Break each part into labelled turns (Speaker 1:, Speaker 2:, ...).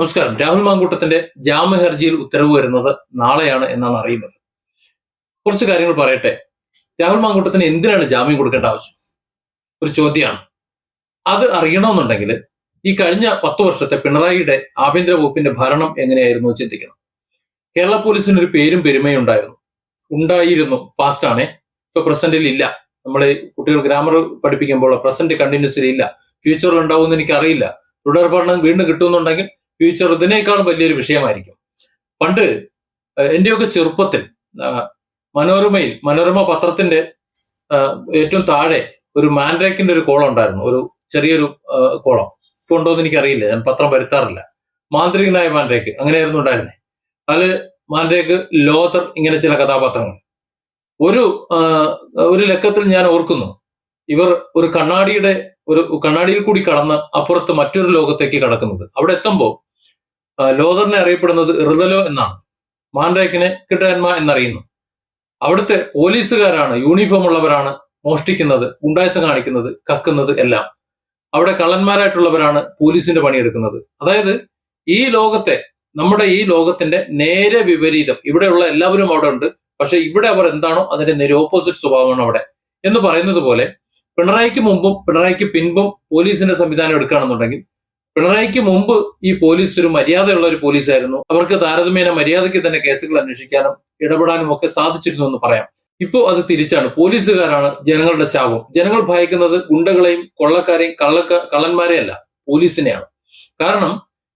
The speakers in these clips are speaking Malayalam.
Speaker 1: നമസ്കാരം. രാഹുൽ മാങ്കൂട്ടത്തിന്റെ ജാമ്യ ഹർജിയിൽ ഉത്തരവ് വരുന്നത് നാളെയാണ് എന്നാണ് അറിയുന്നത്. കുറച്ച് കാര്യങ്ങൾ പറയട്ടെ. രാഹുൽ മാങ്കൂട്ടത്തിന് എന്തിനാണ് ജാമ്യം കൊടുക്കേണ്ട ആവശ്യം? ഒരു ചോദ്യമാണ്. അത് അറിയണമെന്നുണ്ടെങ്കിൽ ഈ കഴിഞ്ഞ പത്ത് വർഷത്തെ പിണറായിയുടെ ആഭ്യന്തര വകുപ്പിന്റെ ഭരണം എങ്ങനെയായിരുന്നു ചിന്തിക്കണം. കേരള പോലീസിന് ഒരു പേരും പെരുമയും ഉണ്ടായിരുന്നു. ഉണ്ടായിരുന്നു. പാസ്റ്റ് ആണേ. ഇപ്പൊ പ്രസന്റിൽ ഇല്ല. നമ്മൾ കുട്ടികൾ ഗ്രാമർ പഠിപ്പിക്കുമ്പോൾ പ്രസന്റ് കണ്ടിന്യൂസിൽ ഇല്ല. ഫ്യൂച്ചറിൽ ഉണ്ടാവുമെന്ന് എനിക്ക് അറിയില്ല തുടർ പഠനം വീണ്ടും കിട്ടുമെന്നുണ്ടെങ്കിൽ ഫ്യൂച്ചർ ഇതിനേക്കാളും വലിയൊരു വിഷയമായിരിക്കും. പണ്ട് എന്റെയൊക്കെ ചെറുപ്പത്തിൽ മനോരമയിൽ മനോരമ പത്രത്തിന്റെ ഏറ്റവും താഴെ ഒരു മാൻഡ്രേക്കിന്റെ ഒരു കോളം ഉണ്ടായിരുന്നു. ഒരു ചെറിയൊരു കോളം. എന്ന് എനിക്കറിയില്ല. ഞാൻ പത്രം വരുത്താറില്ല. മാന്ത്രികനായ മാൻഡ്രേക്ക്. അങ്ങനെയായിരുന്നു ഉണ്ടായിരുന്നത് അതിൽ മാൻഡ്രേക്ക് ലോതർ ഇങ്ങനെ ചില കഥാപാത്രങ്ങൾ. ഒരു ഒരു ലക്കത്തിൽ ഞാൻ ഓർക്കുന്നു. ഇവർ ഒരു കണ്ണാടിയുടെ ഒരു കണ്ണാടിയിൽ കൂടി കടന്ന് അപ്പുറത്ത് മറ്റൊരു ലോകത്തേക്ക് കടക്കുന്നത്. അവിടെ എത്തുമ്പോൾ ലോതറിനെ അറിയപ്പെടുന്നത് ഇറുദലോ എന്നാണ്. മാൻഡ്രേക്കിനെ കിട്ടാൻമ എന്നറിയുന്നു. അവിടുത്തെ പോലീസുകാരാണ് യൂണിഫോം ഉള്ളവരാണ് മോഷ്ടിക്കുന്നത് ഗുണ്ടായസം കാണിക്കുന്നത് കക്കുന്നത് എല്ലാം. അവിടെ കള്ളന്മാരായിട്ടുള്ളവരാണ് പോലീസിന്റെ പണിയെടുക്കുന്നത്. അതായത് ഈ ലോകത്തെ നമ്മുടെ ഈ ലോകത്തിന്റെ നേരെ വിപരീതം. ഇവിടെയുള്ള എല്ലാവരും അവിടെ ഉണ്ട്. പക്ഷെ ഇവിടെ അവർ എന്താണോ അതിന്റെ നേരെ ഓപ്പോസിറ്റ് സ്വഭാവമാണ് അവിടെ. എന്ന് പറയുന്നത് പോലെ പിണറായിക്ക് മുമ്പും പിണറായിക്ക് പിൻപും പോലീസിന്റെ സംവിധാനം എടുക്കുകയാണെന്നുണ്ടെങ്കിൽ പിണറായിക്ക് മുമ്പ് ഈ പോലീസ് ഒരു മര്യാദയുള്ള ഒരു പോലീസായിരുന്നു. അവർക്ക് താരതമ്യേന മര്യാദയ്ക്ക് തന്നെ കേസുകൾ അന്വേഷിക്കാനും ഇടപെടാനും ഒക്കെ സാധിച്ചിരുന്നു എന്ന് പറയാം. ഇപ്പോൾ അത് തിരിച്ചാണ്. പോലീസുകാരാണ് ജനങ്ങളുടെ ശാപം. ജനങ്ങൾ ഭയക്കുന്നത് ഗുണ്ടകളെയും കൊള്ളക്കാരെയും കള്ളക്ക കള്ളന്മാരെയല്ല പോലീസിനെയാണ്. കാരണം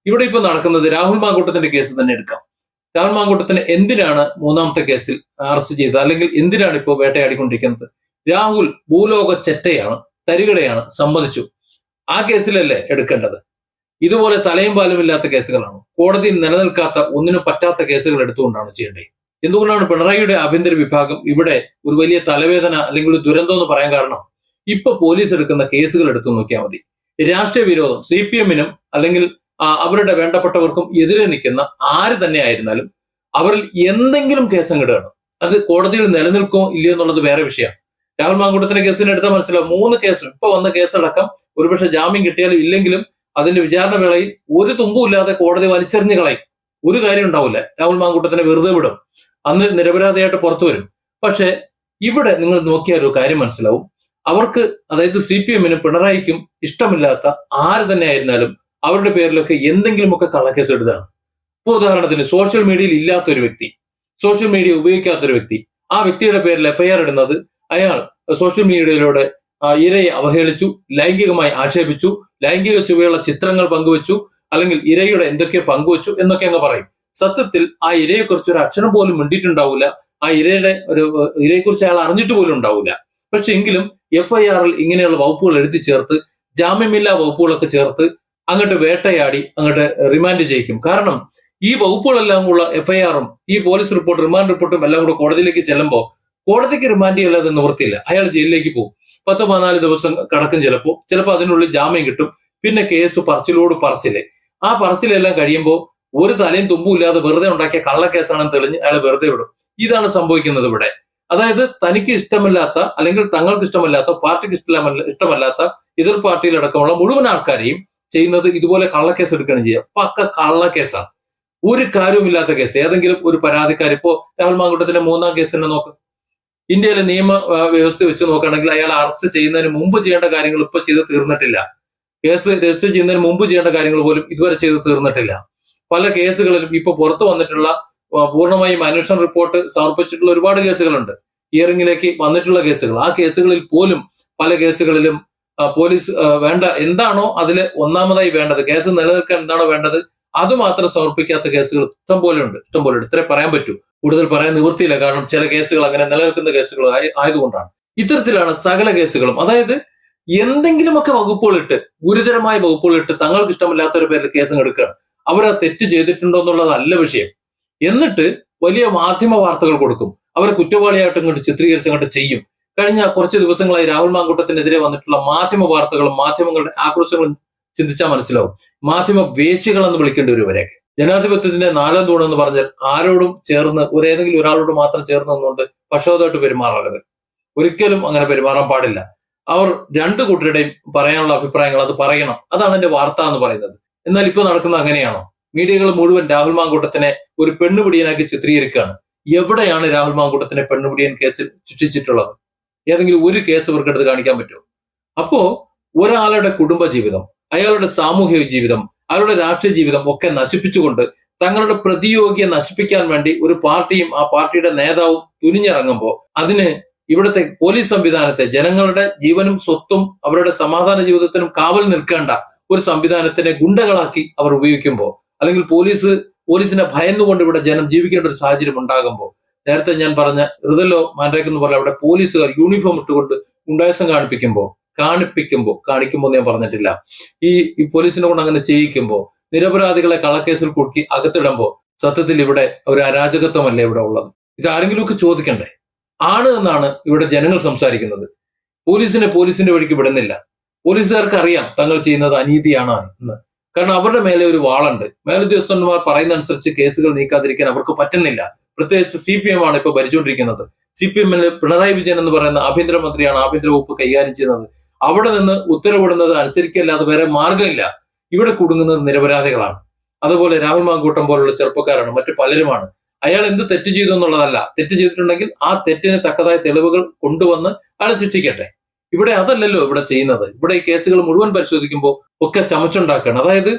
Speaker 1: ഇവിടെ ഇപ്പൊ നടക്കുന്നത് രാഹുൽ മാങ്കൂട്ടത്തിന്റെ കേസ് തന്നെ എടുക്കാം. രാഹുൽ മാങ്കൂട്ടത്തിന് എന്തിനാണ് മൂന്നാമത്തെ കേസിൽ അറസ്റ്റ് ചെയ്തത്? അല്ലെങ്കിൽ എന്തിനാണ് ഇപ്പോൾ വേട്ടയാടിക്കൊണ്ടിരിക്കുന്നത്? രാഹുൽ ഭൂലോക ചെറ്റയാണ് തരികടയാണ് സമ്മതിച്ചു. ആ കേസിലല്ലേ എടുക്കേണ്ടത്? ഇതുപോലെ തലയും പാലും ഇല്ലാത്ത കേസുകളാണ്. കോടതി നിലനിൽക്കാത്ത ഒന്നിനും പറ്റാത്ത കേസുകൾ എടുത്തുകൊണ്ടാണ് ചെയ്യേണ്ടത്. എന്തുകൊണ്ടാണ് പിണറായിയുടെ ആഭ്യന്തര വിഭാഗം ഇവിടെ ഒരു വലിയ തലവേദന അല്ലെങ്കിൽ ഒരു ദുരന്തം എന്ന് പറയാൻ കാരണം? ഇപ്പൊ പോലീസ് എടുക്കുന്ന കേസുകൾ എടുത്തു നോക്കിയാൽ മതി. രാഷ്ട്രീയ വിരോധം സി പി എമ്മിനും അല്ലെങ്കിൽ അവരുടെ വേണ്ടപ്പെട്ടവർക്കും എതിരെ നിൽക്കുന്ന ആര് തന്നെ ആയിരുന്നാലും അവരിൽ എന്തെങ്കിലും കേസ് കിടുകയാണ് അത് കോടതിയിൽ നിലനിൽക്കുമോ ഇല്ലയോ എന്നുള്ളത് വേറെ വിഷയമാണ്. രാഹുൽ മാങ്കൂട്ടത്തിന്റെ കേസിന് എടുത്താൽ മനസ്സിലാവും. മൂന്ന് കേസ് ഇപ്പൊ വന്ന കേസടക്കം ഒരുപക്ഷെ ജാമ്യം കിട്ടിയാലും ഇല്ലെങ്കിലും അതിന്റെ വിചാരണ വേളയിൽ ഒരു തുമ്പുമില്ലാതെ കോടതി വലിച്ചെറിഞ്ഞ് കളയും. ഒരു കാര്യം ഉണ്ടാവില്ല. രാഹുൽ മാങ്കൂട്ടത്തിനെ വെറുതെ വിടും. അന്ന് നിരപരാധിയായിട്ട് പുറത്തു വരും. പക്ഷെ ഇവിടെ നിങ്ങൾ നോക്കിയാൽ ഒരു കാര്യം മനസ്സിലാവും. അവർക്ക് അതായത് സി പി എമ്മിനും പിണറായിക്കും ഇഷ്ടമില്ലാത്ത ആര് തന്നെ ആയിരുന്നാലും അവരുടെ പേരിലൊക്കെ എന്തെങ്കിലുമൊക്കെ കള്ളക്കേസ് എടുത്താണ് ഇപ്പൊ ഉദാഹരണത്തിന് സോഷ്യൽ മീഡിയയിൽ ഇല്ലാത്ത ഒരു വ്യക്തി സോഷ്യൽ മീഡിയ ഉപയോഗിക്കാത്തൊരു വ്യക്തി ആ വ്യക്തിയുടെ പേരിൽ എഫ്ഐആർ ഇടുന്നത് അയാൾ സോഷ്യൽ മീഡിയയിലൂടെ ഇരയെ അവഹേളിച്ചു ലൈംഗികമായി ആക്ഷേപിച്ചു ലൈംഗിക ചുവയുള്ള ചിത്രങ്ങൾ പങ്കുവച്ചു അല്ലെങ്കിൽ ഇരയുടെ എന്തൊക്കെ പങ്കുവച്ചു എന്നൊക്കെ അങ്ങ് പറയും. സത്യത്തിൽ ആ ഇരയെക്കുറിച്ച് ഒരു അക്ഷരം പോലും മിണ്ടിയിട്ടുണ്ടാവില്ല ആ ഇരയുടെ ഒരു ഇരയെക്കുറിച്ച് അയാൾ അറിഞ്ഞിട്ട് പോലും ഉണ്ടാവില്ല പക്ഷെ എങ്കിലും എഫ് ഐ ആറിൽ ഇങ്ങനെയുള്ള വകുപ്പുകൾ എഴുതി ചേർത്ത് ജാമ്യമില്ലാ വകുപ്പുകളൊക്കെ ചേർത്ത് അങ്ങോട്ട് വേട്ടയാടി അങ്ങോട്ട് റിമാൻഡ് ചെയ്യിക്കും. കാരണം ഈ വകുപ്പുകളെല്ലാം ഉള്ള എഫ്ഐആറും ഈ പോലീസ് റിപ്പോർട്ട് റിമാൻഡ് റിപ്പോർട്ടും എല്ലാം കൂടെ കോടതിയിലേക്ക് ചെല്ലുമ്പോൾ കോടതിക്ക് റിമാൻഡ് ചെയ്യാതെ നിവൃത്തിയില്ല. അയാൾ ജയിലിലേക്ക് പോകും. പത്ത് പതിനാല് ദിവസം കടക്കും ചിലപ്പോൾ ചിലപ്പോൾ അതിനുള്ളിൽ ജാമ്യം കിട്ടും. പിന്നെ കേസ് പറച്ചിലോട് പറച്ചിൽ. ആ പറച്ചിലെല്ലാം കഴിയുമ്പോൾ ഒരു തലയും തുമ്പും ഇല്ലാതെ വെറുതെ ഉണ്ടാക്കിയ കള്ളക്കേസാണെന്ന് തെളിഞ്ഞ് അയാൾ വെറുതെ വിടും. ഇതാണ് സംഭവിക്കുന്നത് ഇവിടെ. അതായത് തനിക്ക് ഇഷ്ടമില്ലാത്ത അല്ലെങ്കിൽ തങ്ങൾക്ക് ഇഷ്ടമല്ലാത്ത പാർട്ടിക്ക് ഇഷ്ടമല്ല ഇഷ്ടമല്ലാത്ത എതിർ പാർട്ടിയിലടക്കമുള്ള മുഴുവൻ ആൾക്കാരെയും ചെയ്യുന്നത് ഇതുപോലെ കള്ളക്കേസ് എടുക്കുകയാണ് ചെയ്യുക. പക്ക കള്ളക്കേസാണ്. ഒരു കാര്യവുമില്ലാത്ത കേസ്. ഏതെങ്കിലും ഒരു പരാതിക്കാർ ഇപ്പോ രാഹുൽ മാങ്കുട്ടത്തിന്റെ മൂന്നാം കേസ് തന്നെ നോക്ക്. ഇന്ത്യയിലെ നിയമ വ്യവസ്ഥ വെച്ച് നോക്കുകയാണെങ്കിൽ അയാൾ അറസ്റ്റ് ചെയ്യുന്നതിന് മുമ്പ് ചെയ്യേണ്ട കാര്യങ്ങൾ ഇപ്പൊ ചെയ്ത് തീർന്നിട്ടില്ല. കേസ് രജിസ്റ്റർ ചെയ്യുന്നതിന് മുമ്പ് ചെയ്യേണ്ട കാര്യങ്ങൾ പോലും ഇതുവരെ ചെയ്ത് തീർന്നിട്ടില്ല. പല കേസുകളിലും ഇപ്പൊ പുറത്തു വന്നിട്ടുള്ള പൂർണമായും അന്വേഷണ റിപ്പോർട്ട് സമർപ്പിച്ചിട്ടുള്ള ഒരുപാട് കേസുകളുണ്ട്. ഹിയറിംഗിലേക്ക് വന്നിട്ടുള്ള കേസുകൾ. ആ കേസുകളിൽ പോലും പല കേസുകളിലും പോലീസ് വേണ്ട എന്താണോ അതിൽ ഒന്നാമതായി വേണ്ടത് കേസ് നിലനിൽക്കാൻ എന്താണോ വേണ്ടത് അത് മാത്രം സമർപ്പിക്കാത്ത കേസുകൾ ഇഷ്ടം പോലെ ഉണ്ട് ഇഷ്ടം പോലെ ഉണ്ട്. ഇത്രേ പറയാൻ പറ്റൂ. കൂടുതൽ പറയാൻ നിവൃത്തിയില്ല. കാരണം ചില കേസുകൾ അങ്ങനെ നിലനിൽക്കുന്ന കേസുകൾ ആയ- ആയതുകൊണ്ടാണ്. ഇത്തരത്തിലാണ് സകല കേസുകളും. അതായത് എന്തെങ്കിലുമൊക്കെ വകുപ്പുകളിട്ട് ഗുരുതരമായ വകുപ്പുകളിട്ട് തങ്ങൾക്ക് ഇഷ്ടമില്ലാത്തൊരു പേരിൽ കേസും എടുക്കുകയാണ് അവർ ആ തെറ്റ് ചെയ്തിട്ടുണ്ടോ എന്നുള്ളതല്ല വിഷയം. എന്നിട്ട് വലിയ മാധ്യമ വാർത്തകൾ കൊടുക്കും. അവരെ കുറ്റവാളിയായിട്ട് ഇങ്ങോട്ട് ചിത്രീകരിച്ച് അങ്ങോട്ട് ചെയ്യും. കഴിഞ്ഞ കുറച്ച് ദിവസങ്ങളായി രാഹുൽ മാങ്കൂട്ടത്തിനെതിരെ വന്നിട്ടുള്ള മാധ്യമ വാർത്തകളും മാധ്യമങ്ങളുടെ ആക്രോശങ്ങളും ചിന്തിച്ചാൽ മനസ്സിലാവും. മാധ്യമ വേശികളെന്ന് വിളിക്കേണ്ടി വരും ഇവരെയൊക്കെ. ജനാധിപത്യത്തിന്റെ നാലാം തൂണെന്ന് പറഞ്ഞാൽ ആരോടും ചേർന്ന് ഒരു ഏതെങ്കിലും ഒരാളോട് മാത്രം ചേർന്ന് നിന്നുകൊണ്ട് പക്ഷോതായിട്ട് പെരുമാറരുത് ഒരിക്കലും അങ്ങനെ പെരുമാറാൻ പാടില്ല. അവർ രണ്ട് കൂട്ടരുടെയും പറയാനുള്ള അഭിപ്രായങ്ങൾ അത് പറയണം. അതാണ് എന്റെ വാർത്ത എന്ന് പറയുന്നത്. എന്നാൽ ഇപ്പോൾ നടക്കുന്നത് അങ്ങനെയാണോ? മീഡിയകൾ മുഴുവൻ രാഹുൽ മാങ്കൂട്ടത്തിനെ ഒരു പെണ്ണുപിടിയനാക്കി ചിത്രീകരിക്കുകയാണ്. എവിടെയാണ് രാഹുൽ മാങ്കൂട്ടത്തിനെ പെണ്ണുപിടിയൻ കേസിൽ ശിക്ഷിച്ചിട്ടുള്ളത്? ഏതെങ്കിലും ഒരു കേസ് ഇവർക്കെടുത്ത് കാണിക്കാൻ പറ്റുമോ? അപ്പോ ഒരാളുടെ കുടുംബ ജീവിതം അയാളുടെ സാമൂഹിക ജീവിതം അയാളുടെ രാഷ്ട്രീയ ജീവിതം ഒക്കെ നശിപ്പിച്ചുകൊണ്ട് തങ്ങളുടെ പ്രതിയോഗിയെ നശിപ്പിക്കാൻ വേണ്ടി ഒരു പാർട്ടിയും ആ പാർട്ടിയുടെ നേതാവും തുനിഞ്ഞിറങ്ങുമ്പോൾ അതിന് ഇവിടുത്തെ പോലീസ് സംവിധാനത്തെ ജനങ്ങളുടെ ജീവനും സ്വത്തും അവരുടെ സമാധാന ജീവിതത്തിനും കാവൽ നിൽക്കേണ്ട ഒരു സംവിധാനത്തിനെ ഗുണ്ടകളാക്കി അവർ ഉപയോഗിക്കുമ്പോൾ അല്ലെങ്കിൽ പോലീസ് പോലീസിനെ ഭയന്നുകൊണ്ട് ഇവിടെ ജനം ജീവിക്കേണ്ട ഒരു സാഹചര്യം ഉണ്ടാകുമ്പോൾ നേരത്തെ ഞാൻ പറഞ്ഞ ഋതലോ മാൻഡേക്ക് എന്ന് പറഞ്ഞ അവിടെ പോലീസുകാർ യൂണിഫോം ഇട്ടുകൊണ്ട് ഗുണ്ടായസം കാണിപ്പിക്കുമ്പോൾ കാണിപ്പിക്കുമ്പോൾ കാണിക്കുമ്പോൾ ഞാൻ പറഞ്ഞിട്ടില്ല. ഈ പോലീസിനെ കൊണ്ട് അങ്ങനെ ചെയ്യിക്കുമ്പോൾ നിരപരാധികളെ കള്ളക്കേസിൽ കുടുക്കി അകത്തിടുമ്പോൾ സത്യത്തിൽ ഇവിടെ ഒരു അരാജകത്വമല്ല ഇവിടെ ഉള്ളത്? ഇത് ആരെങ്കിലുമൊക്കെ ചോദിക്കണ്ടേ? ആണ് എന്നാണ് ഇവിടെ ജനങ്ങൾ സംസാരിക്കുന്നത്. പോലീസിനെ പോലീസിന്റെ വഴിക്ക് വിടുന്നില്ല. പോലീസുകാർക്ക് അറിയാം തങ്ങൾ ചെയ്യുന്നത് അനീതിയാണ് എന്ന്. കാരണം അവരുടെ മേലെ ഒരു വാളുണ്ട്. മേലുദ്യോഗസ്ഥന്മാർ പറയുന്ന അനുസരിച്ച് കേസുകൾ നീക്കാതിരിക്കാൻ അവർക്ക് പറ്റുന്നില്ല. പ്രത്യേകിച്ച് സി പി എം ആണ് ഇപ്പൊ ഭരിച്ചുകൊണ്ടിരിക്കുന്നത്. സി പി എമ്മിന് പിണറായി വിജയൻ എന്ന് പറയുന്ന ആഭ്യന്തരമന്ത്രിയാണ് ആഭ്യന്തര വകുപ്പ് കൈകാര്യം ചെയ്യുന്നത്. അവിടെ നിന്ന് ഉത്തരവിടുന്നത് അനുസരിക്കല്ലാതെ വേറെ മാർഗമില്ല ഇവിടെ കുടുങ്ങുന്നത് നിരപരാധികളാണ്. അതുപോലെ രാഹുൽ മാങ്കൂട്ടം പോലുള്ള ചെറുപ്പക്കാരാണ് മറ്റു പലരുമാണ്. അയാൾ എന്ത് തെറ്റ് ചെയ്തു എന്നുള്ളതല്ല. തെറ്റ് ചെയ്തിട്ടുണ്ടെങ്കിൽ ആ തെറ്റിന് തക്കതായ തെളിവുകൾ കൊണ്ടുവന്ന് അയാൾ ശിക്ഷിക്കട്ടെ. ഇവിടെ അതല്ലല്ലോ ഇവിടെ ചെയ്യുന്നത്. ഇവിടെ ഈ കേസുകൾ മുഴുവൻ പരിശോധിക്കുമ്പോൾ ഒക്കെ ചമച്ചുണ്ടാക്കുകയാണ്. അതായത്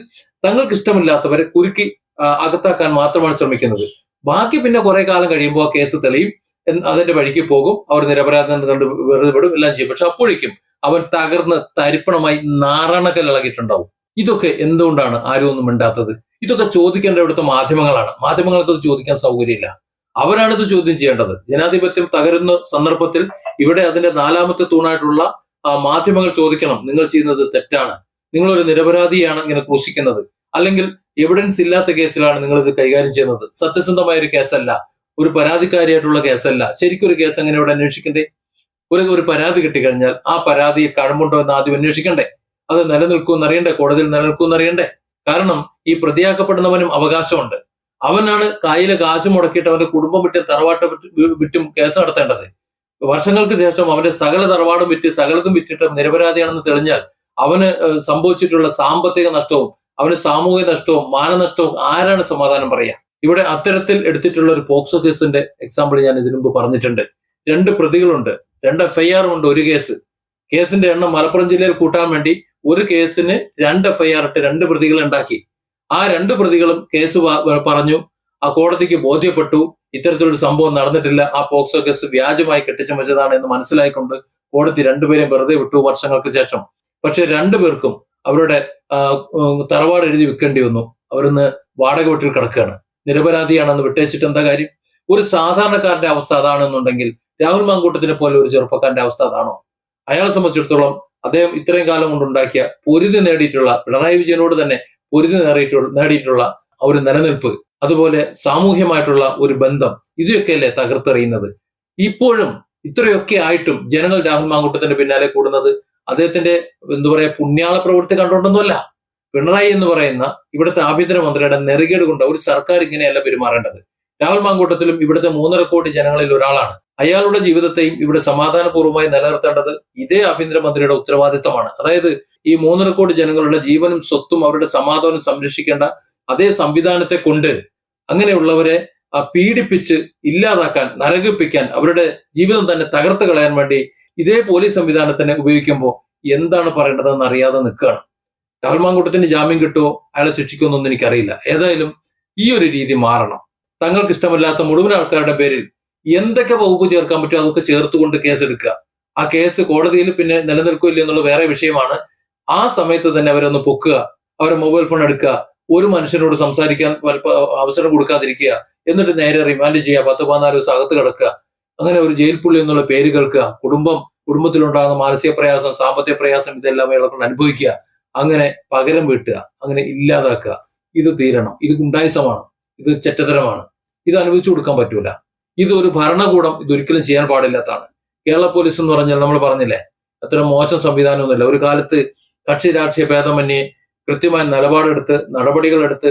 Speaker 1: തങ്ങൾക്ക് ഇഷ്ടമില്ലാത്തവരെ കുരുക്കി അകത്താക്കാൻ മാത്രമാണ് ശ്രമിക്കുന്നത്. ബാക്കി പിന്നെ കുറെ കാലം കഴിയുമ്പോൾ ആ കേസ് തെളിയും. അതിന്റെ വഴിക്ക് പോകും. അവർ നിരപരാധം കണ്ട് വെറുതെ വിടും. എല്ലാം ചെയ്യും. പക്ഷെ അപ്പോഴേക്കും അവൻ തകർന്ന് തരിപ്പണമായി നാറണക്കൽ ഇളകിയിട്ടുണ്ടാവും ഇതൊക്കെ എന്തുകൊണ്ടാണ് ആരും ഒന്നും മിണ്ടാത്തത്? ഇതൊക്കെ ചോദിക്കേണ്ട ഇവിടുത്തെ മാധ്യമങ്ങളാണ്. മാധ്യമങ്ങൾക്ക് ഇത് ചോദിക്കാൻ സൗകര്യമില്ല. അവരാണ് ഇത് ചോദ്യം ചെയ്യേണ്ടത്. ജനാധിപത്യം തകരുന്ന സന്ദർഭത്തിൽ ഇവിടെ അതിന്റെ നാലാമത്തെ തൂണായിട്ടുള്ള മാധ്യമങ്ങൾ ചോദിക്കണം. നിങ്ങൾ ചെയ്യുന്നത് തെറ്റാണ്. നിങ്ങളൊരു നിരപരാധിയാണ് ഇങ്ങനെ ക്രൂശിക്കുന്നത്. അല്ലെങ്കിൽ എവിഡൻസ് ഇല്ലാത്ത കേസിലാണ് നിങ്ങൾ ഇത് കൈകാര്യം ചെയ്യുന്നത്. സത്യസന്ധമായ ഒരു കേസല്ല. ഒരു പരാതിക്കാരിയായിട്ടുള്ള കേസല്ല. ശരിക്കും ഒരു കേസ് എങ്ങനെ ഇവിടെ അന്വേഷിക്കണ്ടേ? ഒരു ഒരു പരാതി കിട്ടിക്കഴിഞ്ഞാൽ ആ പരാതി കഴമ്പുണ്ടോ എന്ന് ആദ്യം അന്വേഷിക്കണ്ടേ? അത് നിലനിൽക്കുമെന്ന് അറിയണ്ടേ? കോടതിയിൽ നിലനിൽക്കുമെന്ന് അറിയണ്ടേ? കാരണം ഈ പ്രതിയാക്കപ്പെടുന്നവനും അവകാശമുണ്ട്. അവനാണ് കയ്യിൽ കാശ് മുടക്കിയിട്ട് അവന്റെ കുടുംബം വിട്ട് തറവാട്ട് വിറ്റും കേസ് നടത്തേണ്ടത്. വർഷങ്ങൾക്ക് ശേഷം അവന്റെ സകല തറവാടും വിറ്റ് സകലതും വിറ്റിട്ട് നിരപരാധിയാണെന്ന് തെളിഞ്ഞാൽ അവന് സംഭവിച്ചിട്ടുള്ള സാമ്പത്തിക നഷ്ടവും അവന് സാമൂഹിക നഷ്ടവും മാനനഷ്ടവും ആരാണ് സമാധാനം പറയാ? ഇവിടെ അത്തരത്തിൽ എടുത്തിട്ടുള്ള ഒരു പോക്സോ കേസിന്റെ എക്സാമ്പിൾ ഞാൻ ഇതിനു മുമ്പ് പറഞ്ഞിട്ടുണ്ട്. രണ്ട് പ്രതികളുണ്ട്. രണ്ട് എഫ്ഐആർ ഉണ്ട് ഒരു കേസ്. കേസിന്റെ എണ്ണം മലപ്പുറം ജില്ലയിൽ കൂട്ടാൻ വേണ്ടി ഒരു കേസിന് രണ്ട് എഫ്ഐആർ ഇട്ട് രണ്ട് പ്രതികൾ ഉണ്ടാക്കി. ആ രണ്ട് പ്രതികളും കേസ് പറഞ്ഞു ആ കോടതിക്ക് ബോധ്യപ്പെട്ടു ഇത്തരത്തിലൊരു സംഭവം നടന്നിട്ടില്ല ആ പോക്സോ കേസ് വ്യാജമായി കെട്ടിച്ചമച്ചതാണ് എന്ന് മനസ്സിലായിക്കൊണ്ട് കോടതി രണ്ടുപേരെയും വെറുതെ വിട്ടു വർഷങ്ങൾക്ക് ശേഷം. പക്ഷെ രണ്ടുപേർക്കും അവരുടെ തറവാട് എഴുതി വിൽക്കേണ്ടി വന്നു. അവരിന്ന് വാടക വീട്ടിൽ കിടക്കുകയാണ്. നിരപരാധിയാണെന്ന് വിട്ടേച്ചിട്ട് എന്താ കാര്യം? ഒരു സാധാരണക്കാരന്റെ അവസ്ഥ അതാണെന്നുണ്ടെങ്കിൽ രാഹുൽ മാങ്കൂട്ടത്തിനെ പോലെ ഒരു ചെറുപ്പക്കാരന്റെ അവസ്ഥ അതാണോ? അയാളെ സംബന്ധിച്ചിടത്തോളം അദ്ദേഹം ഇത്രയും കാലം കൊണ്ടുണ്ടാക്കിയ പൊരുതി നേടിയിട്ടുള്ള പിണറായി വിജയനോട് തന്നെ പൊരുതി നേടിയിട്ടുള്ള നേടിയിട്ടുള്ള ഒരു നിലനിൽപ്പ് അതുപോലെ സാമൂഹ്യമായിട്ടുള്ള ഒരു ബന്ധം ഇതൊക്കെയല്ലേ തകർത്തെറിയുന്നത്? ഇപ്പോഴും ഇത്രയൊക്കെ ആയിട്ടും ജനങ്ങൾ രാഹുൽ മാങ്കൂട്ടത്തിന്റെ പിന്നാലെ കൂടുന്നത് അദ്ദേഹത്തിന്റെ എന്താ പറയാ പുണ്യാള പ്രവൃത്തി കണ്ടുകൊണ്ടൊന്നുമല്ല. പിണറായി എന്ന് പറയുന്ന ഇവിടുത്തെ ആഭ്യന്തരമന്ത്രിയുടെ നെറുകേട് കൊണ്ട് ഒരു സർക്കാർ ഇങ്ങനെയല്ല പെരുമാറേണ്ടത്. രാഹുൽ മാങ്കൂട്ടത്തിലും ഇവിടുത്തെ മൂന്നര കോടി ജനങ്ങളിൽ ഒരാളാണ്. അയാളുടെ ജീവിതത്തെയും ഇവിടെ സമാധാനപൂർവമായി നിലനിർത്തേണ്ടത് ഇതേ ആഭ്യന്തരമന്ത്രിയുടെ ഉത്തരവാദിത്തമാണ്. അതായത് ഈ മൂന്നര കോടി ജനങ്ങളുടെ ജീവനും സ്വത്തും അവരുടെ സമാധാനവും സംരക്ഷിക്കേണ്ട അതേ സംവിധാനത്തെ കൊണ്ട് അങ്ങനെയുള്ളവരെ പീഡിപ്പിച്ച് ഇല്ലാതാക്കാൻ നരകിപ്പിക്കാൻ അവരുടെ ജീവിതം തന്നെ തകർത്ത് കളയാൻ വേണ്ടി ഇതേ പോലീസ് സംവിധാനത്തിനെ ഉപയോഗിക്കുമ്പോൾ എന്താണ് പറയേണ്ടതെന്ന് അറിയാതെ നിൽക്കുകയാണ്. രാഹുൽ ജാമ്യം കിട്ടുമോ? അയാളെ ശിക്ഷിക്കുമോ എന്നൊന്നും എനിക്കറിയില്ല. ഏതായാലും ഈ ഒരു രീതി മാറണം. തങ്ങൾക്ക് ഇഷ്ടമില്ലാത്ത മുഴുവൻ ആൾക്കാരുടെ പേരിൽ എന്തൊക്കെ വകുപ്പ് ചേർക്കാൻ പറ്റുമോ അതൊക്കെ ചേർത്തുകൊണ്ട് കേസെടുക്കുക. ആ കേസ് കോടതിയിൽ പിന്നെ നിലനിൽക്കില്ല എന്നുള്ള വേറെ വിഷയമാണ്. ആ സമയത്ത് തന്നെ അവരൊന്ന് പൊക്കുക. അവരെ മൊബൈൽ ഫോൺ എടുക്കുക. ഒരു മനുഷ്യനോട് സംസാരിക്കാൻ അവസരം കൊടുക്കാതിരിക്കുക. എന്നിട്ട് നേരെ റിമാൻഡ് ചെയ്യുക. പത്ത് പതിനാല് ദിവസം അകത്ത് കിടക്കുക. അങ്ങനെ ഒരു ജയിൽ പുള്ളി എന്നുള്ള പേര് കേൾക്കുക. കുടുംബം കുടുംബത്തിലുണ്ടാകുന്ന മാനസിക പ്രയാസം സാമ്പത്തിക പ്രയാസം ഇതെല്ലാം അയാളെ കൊണ്ട് അനുഭവിക്കുക. അങ്ങനെ പകരം വീട്ടുക അങ്ങനെ ഇല്ലാതാക്കുക. ഇത് തീരണം. ഇത് ഗുണ്ടായുസമാണ്. ഇത് ചെറ്റതരമാണ്. ഇത് അനുവദിച്ചു കൊടുക്കാൻ പറ്റൂല. ഇത് ഒരു ഭരണകൂടം ഇതൊരിക്കലും ചെയ്യാൻ പാടില്ലാത്തതാണ്. കേരള പോലീസ് എന്ന് പറഞ്ഞാൽ നമ്മൾ പറഞ്ഞില്ലേ അത്ര മോശം സംവിധാനമൊന്നുമില്ല. ഒരു കാലത്ത് കക്ഷി രാഷ്ട്രീയ ഭേദമന്യേ കൃത്യമായ നിലപാടെടുത്ത് നടപടികളെടുത്ത്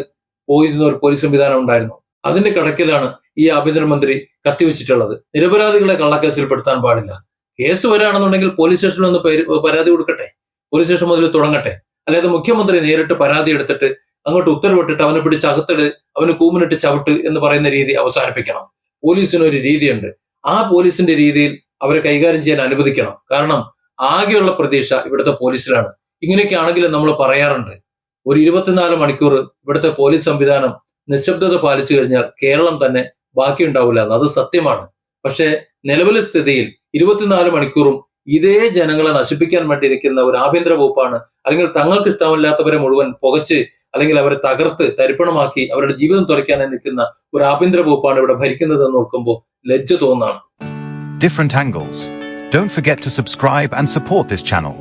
Speaker 1: പോയിരുന്ന ഒരു പോലീസ് സംവിധാനം ഉണ്ടായിരുന്നു. അതിന്റെ കടക്കിലാണ് ഈ ആഭ്യന്തര ആഭ്യന്തരമന്ത്രി കത്തിവെച്ചിട്ടുള്ളത്. നിരപരാധികളെ കള്ളക്കേസിൽ പെടുത്താൻ പാടില്ല. കേസ് വരാണെന്നുണ്ടെങ്കിൽ പോലീസ് സ്റ്റേഷനിൽ ഒന്ന് പരാതി കൊടുക്കട്ടെ. പോലീസ് സ്റ്റേഷൻ മുതൽ തുടങ്ങട്ടെ. അല്ലാതെ മുഖ്യമന്ത്രി നേരിട്ട് പരാതി എടുത്തിട്ട് അങ്ങോട്ട് ഉത്തരവിട്ടിട്ട് അവനെ പിടിച്ച് അകത്തിട് അവന് കൂമിനിട്ട് ചവിട്ട് എന്ന് പറയുന്ന രീതി അവസാനിപ്പിക്കണം. പോലീസിന് ഒരു രീതിയുണ്ട്. ആ പോലീസിന്റെ രീതിയിൽ അവരെ കൈകാര്യം ചെയ്യാൻ അനുവദിക്കണം. കാരണം ആകെയുള്ള പ്രതീക്ഷ ഇവിടുത്തെ പോലീസിലാണ്. ഇങ്ങനെയൊക്കെ ആണെങ്കിലും നമ്മൾ പറയാറുണ്ട്. ഒരു ഇരുപത്തിനാല് മണിക്കൂർ ഇവിടുത്തെ പോലീസ് സംവിധാനം നിശബ്ദത പാലിച്ചു കഴിഞ്ഞാൽ കേരളം തന്നെ ബാക്കിയുണ്ടാവില്ല അത് സത്യമാണ്. പക്ഷേ നിലവിലെ സ്ഥിതിയിൽ ഇരുപത്തിനാല് മണിക്കൂറും ഇതേ ജനങ്ങളെ നശിപ്പിക്കാൻ വേണ്ടിയിരിക്കുന്ന ഒരു ആഭ്യന്തര വകുപ്പാണ് അല്ലെങ്കിൽ തങ്ങൾക്ക് ഇഷ്ടമില്ലാത്തവരെ മുഴുവൻ പുകച്ച് അല്ലെങ്കിൽ അവരെ തകർത്ത് തരിപ്പണമാക്കി അവരുടെ ജീവിതം തുറയ്ക്കാനായി നിൽക്കുന്ന ഒരു ആഭ്യന്തര വകുപ്പാണ് ഇവിടെ ഭരിക്കുന്നത് എന്ന് നോക്കുമ്പോൾ ലജ്ജ തോന്നാണ്
Speaker 2: different angles. Don't forget to subscribe and support this channel.